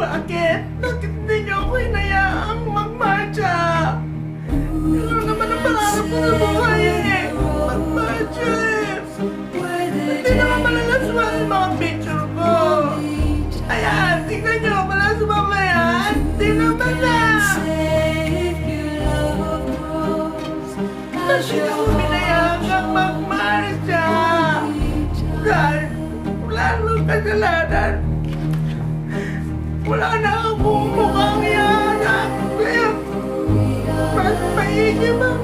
Bakit? Bakit hindi niyo ako hinayaang magmarcha? Ano naman ang pangarap ko sa buhay eh? Magmarcha eh. Hindi naman malalaswan ang mga picture ko. Ayan, tingnan niyo, malaswan ba yan? Hindi naman na. Niyo ako hinayaang magmarcha? Dahil wala nang kasalanan. Wala na akong mukhang yan. Kaya, mas maigi ba